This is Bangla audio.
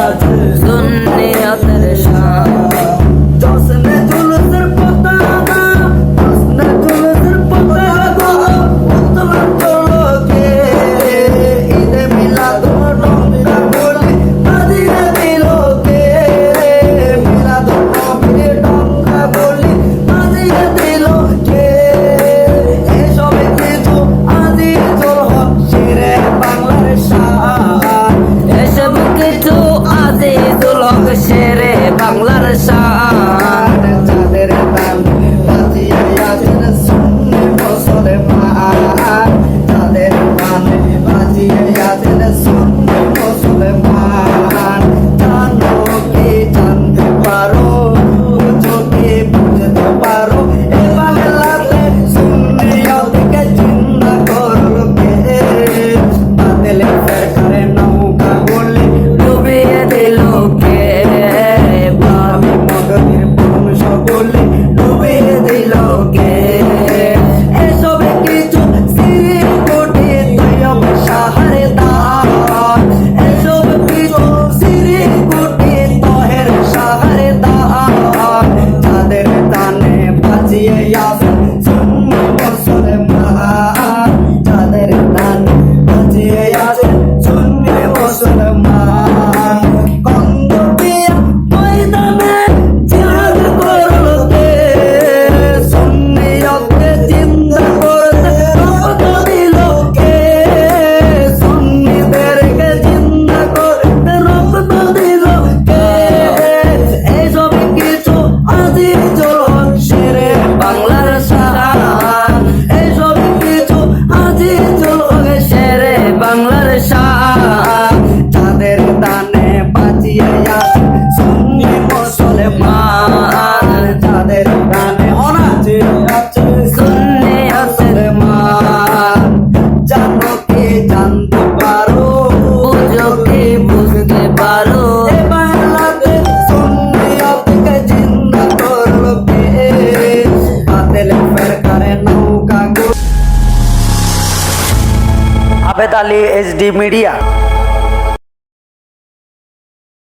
hayatı Dünyada মুসলমান তাদের প্রাণে অনাচে আছে শূন্যে আছে মান জানো কি জানতে পারো বুঝো কি বুঝতে পারো আবেদ আলী এসডি মিডিয়া।